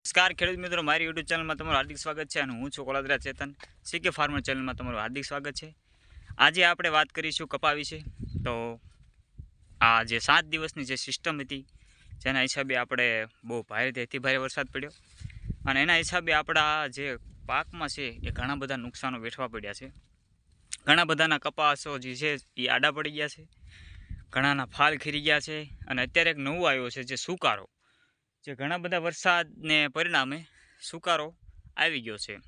નમસ્કાર ખેડૂત મિત્રો, મારી યુટ્યુબ ચેનલમાં તમારું હાર્દિક સ્વાગત છે અને હું છું કોલાદરા ચેતન. સીકે ફાર્મર ચેનલમાં તમારું હાર્દિક સ્વાગત છે. આજે આપણે વાત કરીશું કપા વિશે. તો આ જે સાત દિવસની જે સિસ્ટમ હતી, જેના હિસાબે આપણે બહુ ભારેથી અતિ ભારે વરસાદ પડ્યો. અને એના હિસાબે આપણા જે પાકમાં છે, એ ઘણા બધા નુકસાનો વેઠવા પડ્યા છે. ઘણા બધાના કપાસો જે છે, એ આડા પડી ગયા છે. ઘણાના ફાલ ખીરી ગયા છે. અને અત્યારે એક નવું આવ્યો છે, જે સુકારો. જે ઘણા બધા વરસાદને પરિણામે સુકારો આવી ગયો છે.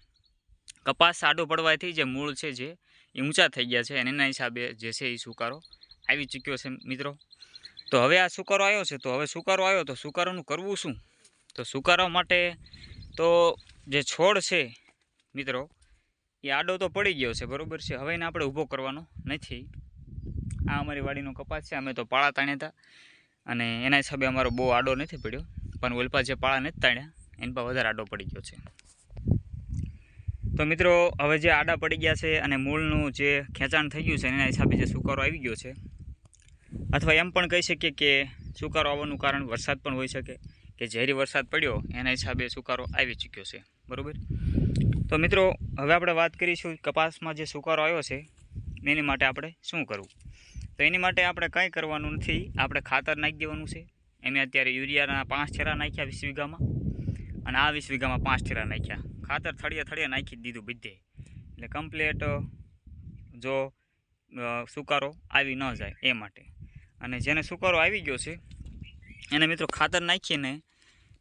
કપાસ આડો પડવાથી જે મૂળ છે જે, એ ઊંચા થઈ ગયા છે અને એના હિસાબે જે છે એ સુકારો આવી ચૂક્યો છે મિત્રો. તો હવે આ સુકારો આવ્યો છે, તો હવે સુકારો આવ્યો, તો સુકારોનું કરવું શું? તો સુકારો માટે તો જે છોડ છે મિત્રો, એ આડો તો પડી ગયો છે, બરાબર છે? હવે એને આપણે ઊભો કરવાનો નથી. આ અમારી વાડીનો કપાસ છે, અમે તો પાળા તાણ્યા હતા અને એના હિસાબે અમારો બહુ આડો નથી પડ્યો. પણ ઓલપા જે પાળા નથી તાણ્યા. એની પર વધારે આડો પડી ગયો છે. તો મિત્રો, હવે જે આડા પડી ગયા છે અને મૂળનું જે ખેંચાણ થઈ ગયું છે, એના હિસાબે જે સુકારો આવી ગયો છે, અથવા એમ પણ કહી શકીએ કે સુકારો આવવાનું કારણ વરસાદ પણ હોઈ શકે કે ઝેરી વરસાદ પડ્યો, એના હિસાબે સુકારો આવી ચૂક્યો છે. બરાબર? તો મિત્રો, હવે આપણે વાત કરીશું કપાસમાં જે સુકારો આવ્યો છે, એની માટે આપણે શું કરવું? તો એની માટે આપણે કંઈ કરવાનું નથી. આપણે ખાતર નાખી દેવાનું છે. એમે અત્યારે યુરિયાના પાંચ ઠેરા નાખ્યા વીસ વીઘામાં. અને આ વીસ વીઘામાં પાંચ ઠેરા નાખ્યા. ખાતર થળિયા થળિયા નાખી દીધું બધે. એટલે કમ્પ્લેટ જો સુકારો આવી ન જાય એ માટે. અને જેને સુકારો આવી ગયો છે, એને મિત્રો ખાતર નાખીને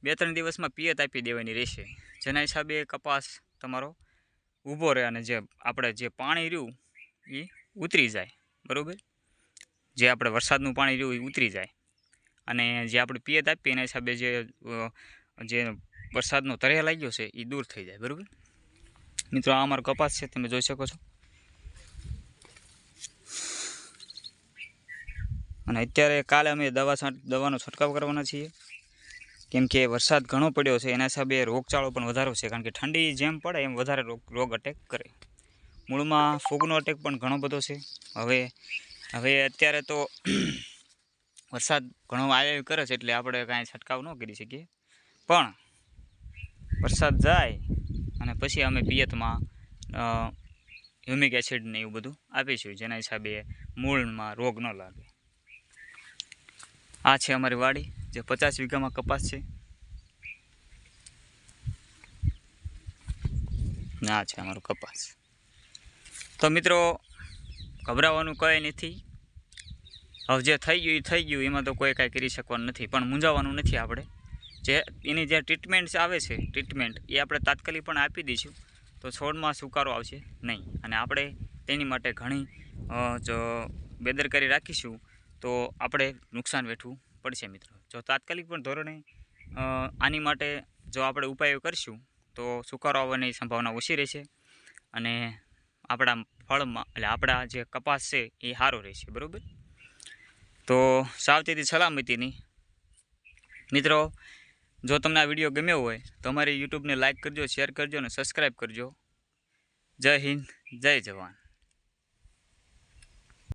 બે ત્રણ દિવસમાં પિયત આપી દેવાની રહેશે. જેના હિસાબે કપાસ તમારો ઊભો રહે અને જે આપણે જે પાણી રહ્યું એ ઉતરી જાય. બરાબર? જે આપણે વરસાદનું પાણી રહ્યું એ ઉતરી જાય. અને જે આપણે પિયત આપીએ એના હિસાબે જે જે વરસાદનો તરે લાગ્યો છે એ દૂર થઈ જાય, બરાબર? મિત્રો, આ અમારો કપાસ છે, તમે જોઈ શકો છો. અને અત્યારે કાલે અમે દવા દવાનો છંટકાવ કરવાના છીએ. કેમ કે વરસાદ ઘણો પડ્યો છે, એના હિસાબે રોગચાળો પણ વધારો છે, કારણ કે ઠંડી જેમ પડે, એમ વધારે રોગ રોગ અટેક કરે. મૂળમાં ફૂગનો અટેક પણ ઘણો બધો છે. હવે હવે અત્યારે તો વરસાદ ઘણો આવ્યા કરે છે એટલે આપણે કાંઈ છંટકાવ ન કરી શકીએ. પણ વરસાદ જાય અને પછી અમે પિયતમાં હ્યુમિક એસિડ ને એવું બધું આપીશું, જેના હિસાબે મૂળમાં રોગ ન લાગે. આ છે અમારી વાડી, જે પચાસ વીઘામાં કપાસ છે. આ છે અમારો કપાસ. તો મિત્રો, ગભરાવાનું કંઈ નથી. હવે જે થઈ ગયું એ થઈ ગયું, એમાં તો કોઈ કાંઈ કરી શકવાનું નથી. પણ મૂંઝાવાનું નથી આપણે. જે એની જે ટ્રીટમેન્ટ આવે છે ટ્રીટમેન્ટ એ આપણે તાત્કાલિક પણ આપી દઈશું. તો છોડમાં સુકારો આવશે નહીં. અને આપણે તેની માટે ઘણી જો બેદરકારી રાખીશું, તો આપણે નુકસાન વેઠવું પડશે મિત્રો. જો તાત્કાલિક પણ ધોરણે આની માટે જો આપણે ઉપાયો કરીશું, તો સુકારો આવવાની સંભાવના ઓછી રહેશે. અને આપણા ફળમાં, એટલે આપણા જે કપાસ છે એ સારો રહેશે. બરાબર? તો સાવચેતી સલામતીની. મિત્રો, જો તમને આ વીડિયો ગમ્યો હોય, તો અમારી યુટ્યુબને લાઇક કરજો, શેર કરજો અને સબસ્ક્રાઈબ કરજો. જય હિન્દ, જય જવાન.